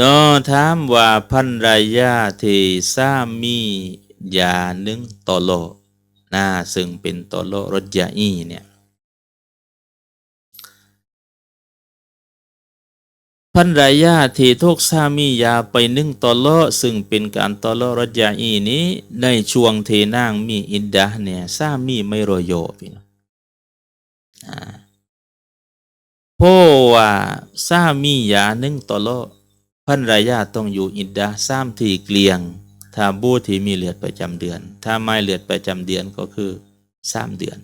นาะถามว่าพันรายาที่สามียาหนึ่งตอโลนะซึ่งเป็นตอโลรถยาอีเนี่ยพันรายาที่ทุกสามียาไปนึ่งตอโลซึ่งเป็นการตอโลรถยาอีนี้ ในช่วงเทนางมีอิดดาเนี่ยสามีไม่โรโยพี่น้องอ่าเพราะว่าสามียานึ่งตอโล พันรายาต้องอยู่อิดดาสามทีเกลียง ถ้าบูที่มีเลือดประจำเดือน ถ้าไม่เลือดประจำเดือนก็คือสามเดือน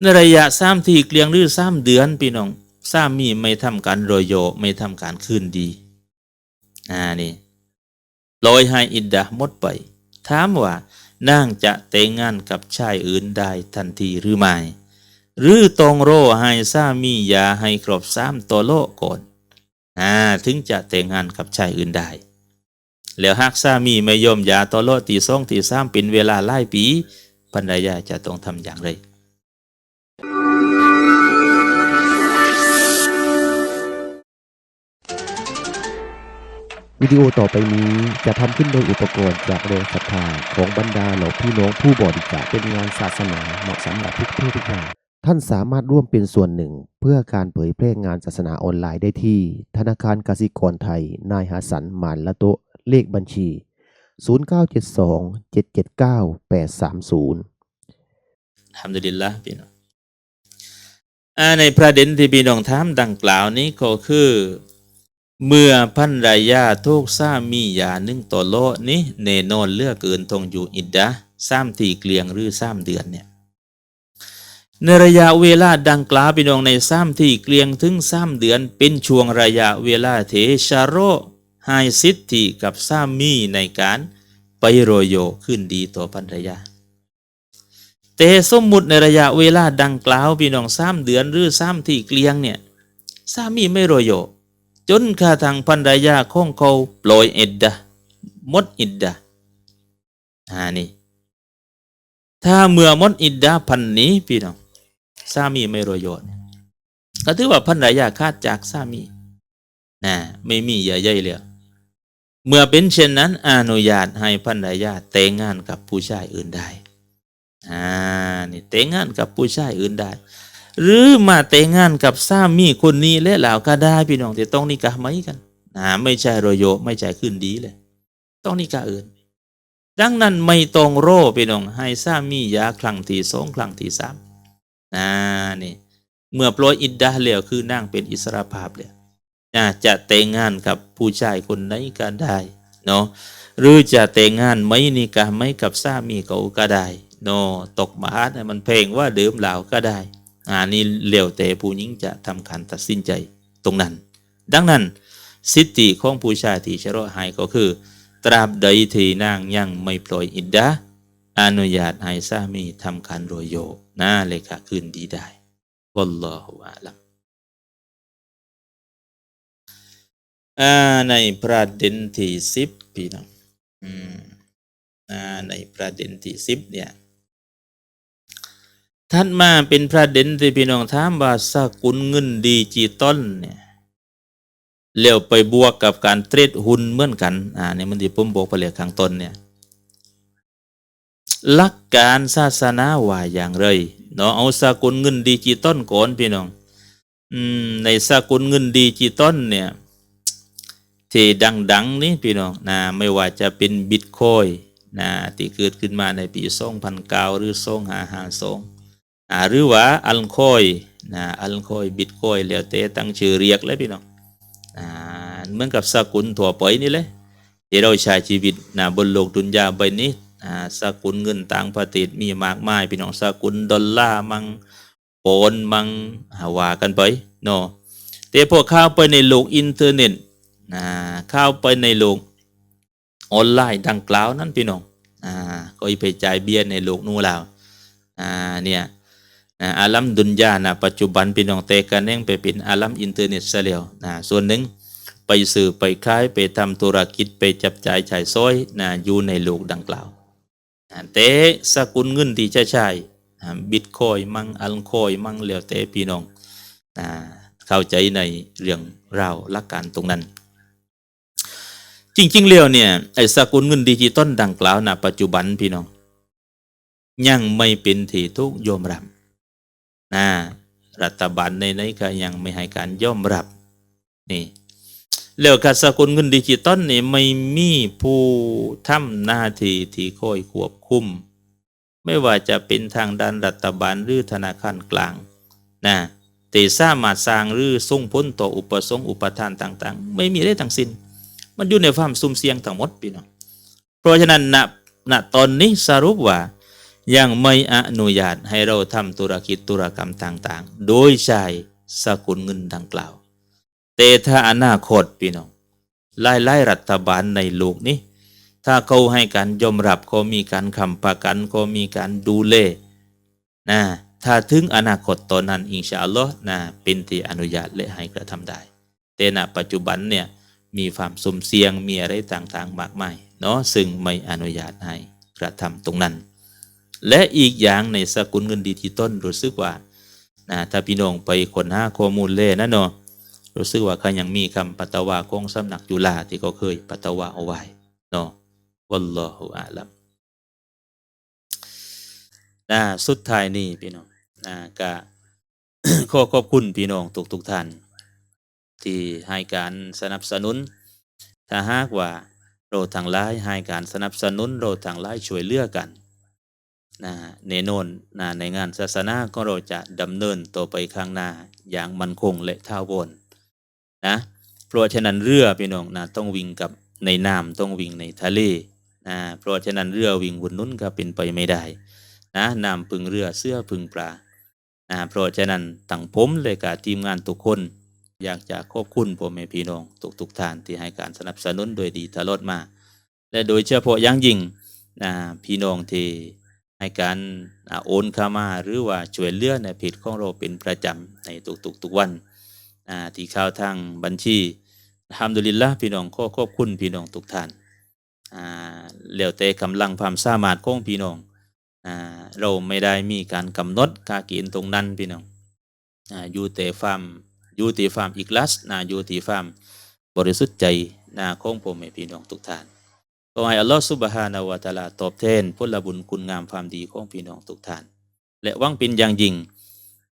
ในระยะสามทีเกลียงหรือสามเดือนพี่น้องสามีไม่ทำการโรยโยไม่ทำการคืนดีอ่านี่ลอยให้อิดดาหมดไป ถามว่านางจะแต่งงานกับชายอื่นได้ทันทีหรือไม่หรือตรงโรให้สามียาให้ครบสามตัวโลก่อน อ่าถึงจะแต่งงานกับชายอื่นได้ แล้วหากสามีไม่ยอมยาตัวโลตีสองตีสามเป็นเวลาหลายปีภรรยาจะต้องทำอย่างไรวิดีโอต่อไปนี้จะทำขึ้นโดยอุปกรณ์จากแรงศรัทธาของบรรดาเหล่าพี่น้องผู้บริจาคเป็นงานศาสนาเหมาะสำหรับทุกเพศทุกวัย ท่านสามารถร่วมเป็นส่วนหนึ่ง เพื่อการเผยแพร่งานศาสนาออนไลน์ได้ที่ ธนาคารกสิกรไทย นายหาสันหมานละโตะเลขบัญชี 0972 779 830ทำดุลิละพี่น้องในประเด็นที่พี่น้องถามดังกล่าวนี้ก็คือ เมื่อพันรายาทุกสามียาหนึ่งตัวโลนี้เนนอนเลือกเกินทงอยู่อิดดะสามทีเกลียงหรือสามเดือนเนี่ย ในระยะเวลาดังกล่าวพี่น้องในสามที่เกลียงถึงสามเดือนเป็นช่วงระยะเวลาเทชาโรไฮซิตที่กับสามีในการไปโรโยขึ้นดีต่อภรรยา แต่สมมุติในระยะเวลาดังกล่าวพี่น้องสามเดือนหรือสามที่เกลียงเนี่ยสามีไม่โรโย จนกระทั่งภรรยาของเขาปล่อยอิดดะหมดอิดดะอ่านี่ถ้าเมื่อมดอิดดะพันนี้พี่น้อง สามีไม่รโยเนี่ยก็ถือว่าภรรยาขาดจากสามีนะไม่มีเยื่ยเลยเมื่อเป็นเช่นนั้นอนุญาตให้ภรรยาแต่งงานกับผู้ชายอื่นได้อ่านี่แต่งงานกับผู้ชายอื่นได้ หรือมาแต่งงานกับสามีคนนี้และเหล่าก็ได้พี่น้องแต่ต้องนิกะไหมกันอ่าไม่ใช่รโยไม่ใช่ขึ้นดีเลย ต้องนิกะอื่น ดังนั้นไม่ต้องโรพี่น้องให้สามียาครั้งที่สองครั้งที่สาม อ่านี่เมื่อปล่อยอิดดาแล้วคือนั่งเป็นอิสระภาพเลยอ่าจะแต่งงานกับผู้ชายคนไหนก็ได้เนาะหรือจะแต่งงานไหมนิกะไหมกับสามีเขาก็ได้โนาะตกมาฮัดมันเพลงว่าเดิมเหล่าก็ได้อ่านี่เลี้ยวแต่ผู้หญิงจะทำการตัดสินใจตรงนั้น ดังนั้นสิทธิของผู้ชายที่ชะโรหายก็คือ ตราบใดที่นางยังไม่ปล่อยอิดดา อนุญาตให้สามีทำการโรยโยน่าเลยค่ะคืนดีได้วัลลอฮุอาลัมในประเด็นที่สิบพี่น้องในประเด็นที่สิบเนี่ยถัดมาเป็นประเด็นที่พี่น้องถามว่าสกุลเงินดิจิตอลเนี่ยเลี้ยวไปบวกกับการเทรดหุ้นเหมือนกัน อ่านี่มันที่ผมบอกไปเลยข้างต้นเนี่ย หลักการศาสนาว่าอย่างไรเนาะเอาสกุลเงินดิจิตอลก่อนพี่น้องอืมในสกุลเงินดิจิตอลเนี่ยที่ดังๆนี่พี่น้องนะไม่ว่าจะเป็นบิตคอยนะที่เกิดขึ้นมาในปี2009หรือ2552อ่าหรือว่าอัลคอยนะอัลคอยบิตคอยแล้วแต่ตั้งชื่อเรียกเลยพี่น้องอ่าเหมือนกับสกุลถั่วไปนี่เลยที่เราใช้ชีวิตนะบนโลกดุนยาใบนี้ สกุลเงินต่างประเทศมีมากมายพี่น้องสกุลดอลลาร์มังโปนมังหาว่ากันไปเนาะแต่พอเข้าไปในโลกอินเทอร์เน็ตนะเข้าไปในโลกออนไลน์ดังกล่าวนั้นพี่น้องอ่าก็ไปจ่ายเบี้ยในโลกนู้นแล้วอ่าเนี่ยนะอาลัมดุนยานะปัจจุบันพี่น้องเตกันเองไปเป็นอาลัมอินเทอร์เน็ตซะแล้วนะส่วนหนึ่งไปสื่อไปขายไปทำธุรกิจไปจับจ่ายจ่ายซอยนะอยู่ในโลกดังกล่าว แต่สกุลเงินที่จะใช้บิตคอยมั่งอัลคอยมั่งแล้วแต่พี่น้องเข้าใจในเรื่องราวหลักการตรงนั้น จริงๆแล้วเนี่ยไอ้สกุลเงินดิจิตอลดังกล่าวณปัจจุบันพี่น้องยังไม่เป็นที่ทุกยอมรับนะรัฐบาลในไหนก็ยังไม่ให้การยอมรับนี่ แล้วการสกุลเงินดิจิตอลนี่ไม่มีผู้ทำหน้าที่ที่คอยควบคุม ไม่ว่าจะเป็นทางด้านรัฐบาลหรือธนาคารกลางนะแต่สามารถสร้างหรือส่งผลต่ออุปสงค์อุปทานต่างๆ ไม่มีได้ทั้งสิ้น มันอยู่ในความสุ่มเสี่ยงทั้งหมดพี่น้องเพราะฉะนั้นณณตอนนี้สรุปว่ายังไม่อนุญาตให้เราทำธุรกิจธุรกรรมต่างๆ โดยใช้สกุลเงินดังกล่าว แต่ถ้าอนาคตพี่น้องไล่ไล่รัฐบาลในโลกนี้ ถ้าเขาให้การยอมรับเขามีการคำประกันเขามีการดูแลนะถ้าถึงอนาคตตอนนั้นอินชาอัลลอฮ์นะเป็นที่อนุญาตและให้กระทำได้ แต่ณปัจจุบันเนี่ยมีความสุ่มเสี่ยงมีอะไรต่างๆมากมายเนาะซึ่งไม่อนุญาตให้กระทำตรงนั้น และอีกอย่างในสกุลเงินดิจิตอลรู้สึกว่านะถ้าพี่น้องไปคนหาข้อมูลเล่นะเนาะ รู้สึกว่าเขายังมีคำปัตวาของสำนักจุฬาที่เขาเคยปัตวาเอาไว้เนาะวัลลอฮุอาลัมนะสุดท้ายนี่พี่น้องนะก็ขอขอบคุณพี่น้องทุกทุกท่านที่ให้การสนับสนุน ถ้าหากว่าเราทางไลายให้การสนับสนุนเราทางไลายช่วยเหลือกันนะแน่นนนะในงานศาสนาก็เราจะดำเนินต่อไปข้างหน้าอย่างมั่นคงและท่าวอ นะเพราะฉะนั้นเรือพี่น้องนะต้องวิ่งกับในน้ำต้องวิ่งในทะเลนะเพราะฉะนั้นเรือวิ่งบนนู้นก็เป็นไปไม่ได้นะน้ำพึ่งเรือเสื้อพึ่งปลานะเพราะฉะนั้นตั้งผมเลยกับทีมงานทุกคน อยากจะขอบคุณพ่อแม่พี่น้องทุกทุกท่านที่ให้การสนับสนุนโดยดีตลอดมา และโดยเฉพาะอย่างยิ่งนะพี่น้องที่ให้การโอนเข้ามาหรือว่าช่วยเหลือในเพจของเราเป็นประจำในทุกๆทุกวัน อ่าที่ข้าวทางบัญชีอัลฮัมดุลิลละพี่น้องขอขอบคุณพี่น้องทุกท่านอ่าแล้วแต่กำลังความสามารถของพี่น้องอ่าเราไม่ได้มีการกำหนดกากณฑ์ตรงนั้นพี่น้องอ่าอยู่แต่ความอยู่ที่ความอีกลัสนะอยู่ที่ความบริสุทธิ์ใจนะของผมให้พี่น้องทุกท่านขอให้อัลลอฮฺสุบฮานาวะตะอาลาตอบแทนผลบุญคุณงามความดีของพี่น้องทุกท่าน และวังเป็นอย่างยิ่ง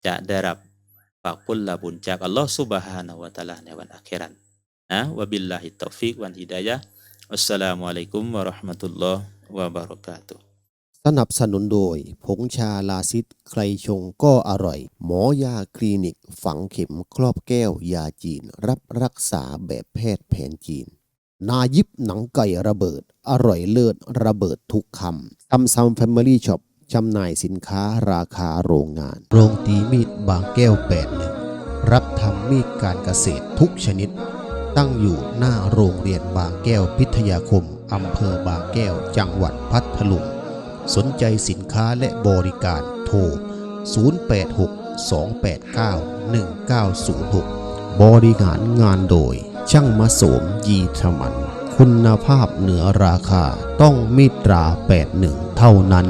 จะได้รับ ฝากผลบุญจากอัลลอฮฺสุบฮานาวะตะอาลาในวันอาคราตนะวะบิลลาฮิตตอฟิกวันฮิดายะอัสสลามุอะลัยกุมวะเราะห์มะตุลลอฮ์วะบารอกาตุสนับสนุนโดย ผงชาลาซิดใครชงก็อร่อย หมอยาคลินิก ฝังเข็มครอบแก้วยาจีน รับรักษาแบบแพทย์แผนจีน นายิบหนังไก่ระเบิด อร่อยเลิศระเบิดทุกคำซัมซัมแฟมิลี่ช็อป จำหน่ายสินค้าราคาโรงงาน โรงตีมีดบางแก้วแปดหนึ่งรับทำมีดการเกษตรทุกชนิด ตั้งอยู่หน้าโรงเรียนบางแก้วพิทยาคมอำเภอบางแก้วจังหวัดพัทลุง สนใจสินค้าและบริการโทร 0862891906 บริหารงานโดย ช่างมาโสมยีธมัน คุณภาพเหนือราคาต้องมิตรา 81 เท่านั้น